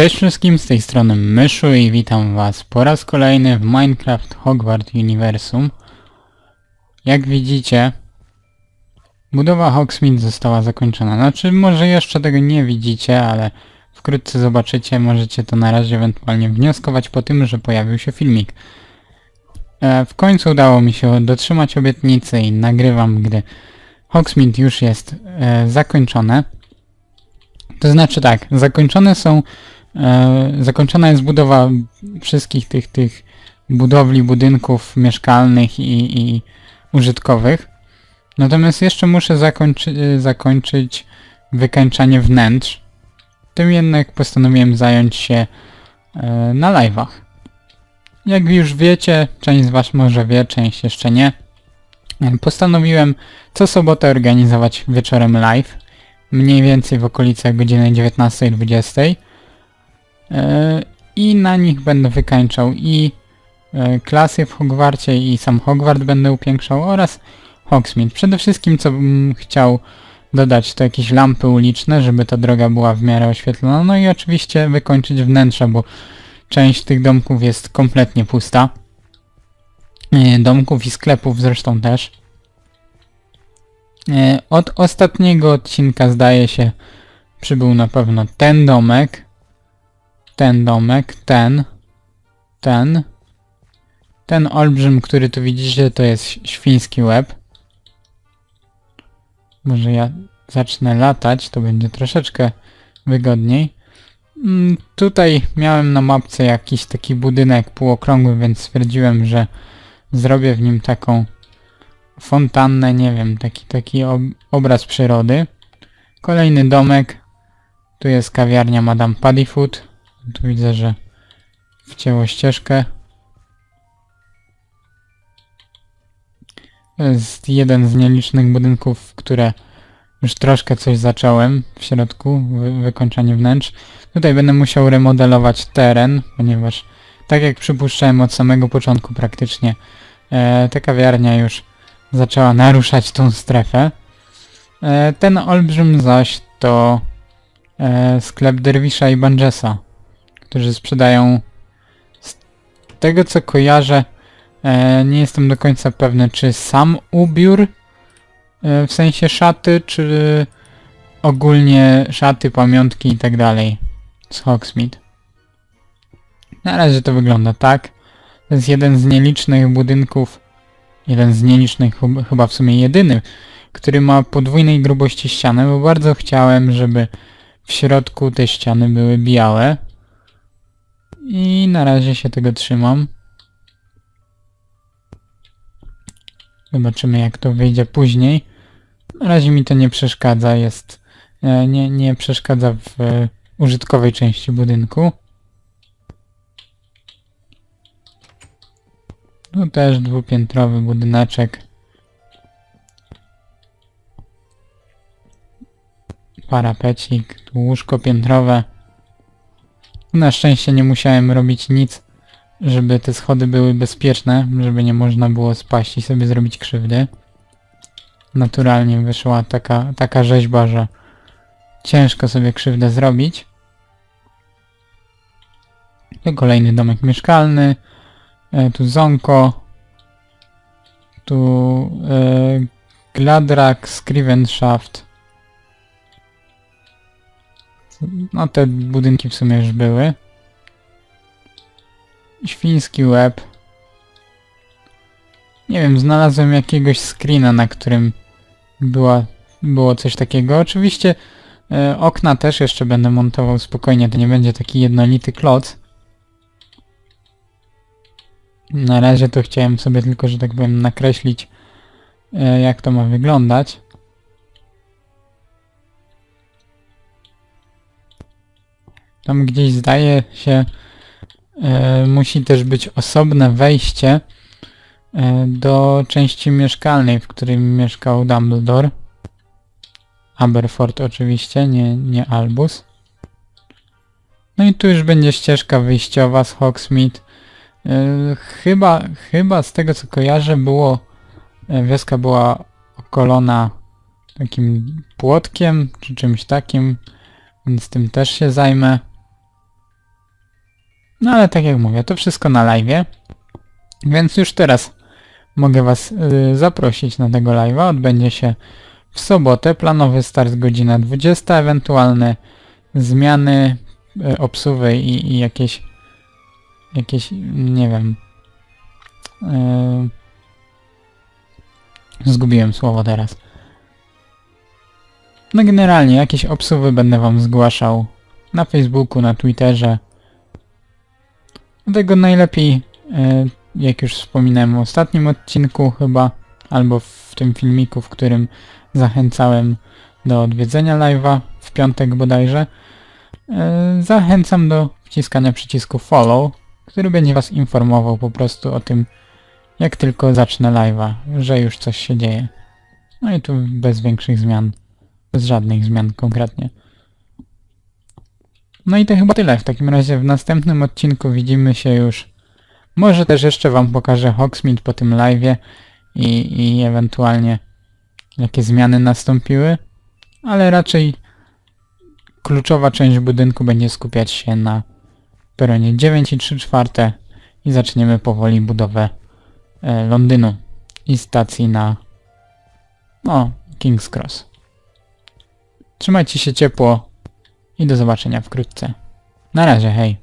Cześć wszystkim, z tej strony Myszu i witam was po raz kolejny w Minecraft Hogwarts Universum. Jak widzicie, budowa Hogsmeade została zakończona. Znaczy, może jeszcze tego nie widzicie, ale wkrótce zobaczycie, możecie to na razie ewentualnie wnioskować po tym, że pojawił się filmik. E, w końcu udało mi się dotrzymać obietnicy i nagrywam, gdy Hogsmeade już jest e, zakończone. To znaczy tak, zakończone są E, zakończona jest budowa wszystkich tych, tych budowli, budynków mieszkalnych i, i użytkowych. Natomiast jeszcze muszę zakończy, zakończyć wykańczanie wnętrz. Tym jednak postanowiłem zająć się e, na live'ach. Jak już wiecie, część z was może wie, część jeszcze nie. e, Postanowiłem co sobotę organizować wieczorem live. Mniej więcej w okolicach godziny 19.20. E, i na nich będę wykańczał i e, klasy w Hogwarcie i sam Hogwart będę upiększał oraz Hogsmeade. Przede wszystkim co bym chciał dodać to jakieś lampy uliczne, żeby ta droga była w miarę oświetlona, no i oczywiście wykończyć wnętrze, bo część tych domków jest kompletnie pusta. E, Domków i sklepów zresztą też. Od ostatniego odcinka zdaje się przybył na pewno ten domek, ten domek, ten, ten. Ten olbrzym, który tu widzicie, to jest świński łeb. Może ja zacznę latać, to będzie troszeczkę wygodniej. Mm, tutaj miałem na mapce jakiś taki budynek półokrągły, więc stwierdziłem, że zrobię w nim taką fontannę, nie wiem, taki, taki ob obraz przyrody. Kolejny domek. Tu jest kawiarnia Madame Paddyfoot. Tu widzę, że wcięło ścieżkę. To jest jeden z nielicznych budynków, które już troszkę coś zacząłem w środku, wy wykończanie wnętrz. Tutaj będę musiał remodelować teren, ponieważ tak jak przypuszczałem od samego początku praktycznie, e, ta kawiarnia już zaczęła naruszać tą strefę. E, ten olbrzym zaś to e, sklep Derwisza i Banjesa którzy sprzedają z tego co kojarzę e, nie jestem do końca pewny czy sam ubiór e, w sensie szaty czy ogólnie szaty, pamiątki i tak dalej z Hogsmeade. Na razie to wygląda tak. To jest jeden z nielicznych budynków, jeden z nielicznych, chyba w sumie jedyny, który ma podwójnej grubości ściany, bo bardzo chciałem, żeby w środku te ściany były białe. I na razie się tego trzymam. Zobaczymy jak to wyjdzie później. Na razie mi to nie przeszkadza, jest e, nie, nie przeszkadza w e, użytkowej części budynku. Tu też dwupiętrowy budyneczek. Parapecik, tu łóżko piętrowe. Na szczęście nie musiałem robić nic, żeby te schody były bezpieczne, żeby nie można było spaść i sobie zrobić krzywdy. Naturalnie wyszła taka, taka rzeźba, że ciężko sobie krzywdę zrobić. Tu kolejny domek mieszkalny. E, tu zonko. Tu e, Gladrak, Scrivenshaft. No te budynki w sumie już były. Świński łeb. Nie wiem, znalazłem jakiegoś screena, na którym była, było coś takiego. Oczywiście e, okna też jeszcze będę montował spokojnie, to nie będzie taki jednolity kloc. Na razie to chciałem sobie tylko, że tak powiem, nakreślić e, jak to ma wyglądać. Tam gdzieś zdaje się e, musi też być osobne wejście e, do części mieszkalnej, w której mieszkał Dumbledore. Aberford oczywiście, nie, nie Albus. No i tu już będzie ścieżka wyjściowa z Hogsmeade. E, chyba, chyba z tego co kojarzę było, wioska była okolona takim płotkiem czy czymś takim, więc tym też się zajmę. No ale tak jak mówię, to wszystko na live. Więc już teraz mogę Was y, zaprosić na tego live'a. Odbędzie się w sobotę. Planowy start godzina 20, ewentualne zmiany y, obsuwy i, i jakieś jakieś, nie wiem y, zgubiłem słowo teraz. No generalnie jakieś obsuwy będę Wam zgłaszał na Facebooku, na Twitterze. Dlatego najlepiej, e, jak już wspominałem w ostatnim odcinku chyba, albo w tym filmiku, w którym zachęcałem do odwiedzenia live'a, w piątek bodajże, e, zachęcam do wciskania przycisku follow, który będzie Was informował po prostu o tym, jak tylko zacznę live'a, że już coś się dzieje. No i tu bez większych zmian, bez żadnych zmian konkretnie. No i to chyba tyle. W takim razie w następnym odcinku widzimy się już. Może też jeszcze Wam pokażę Hogsmeade po tym live'ie i, i ewentualnie jakie zmiany nastąpiły, ale raczej kluczowa część budynku będzie skupiać się na peronie 9 i 3 czwarte i zaczniemy powoli budowę e, Londynu i stacji na no, King's Cross. Trzymajcie się ciepło i do zobaczenia wkrótce. Na razie, hej.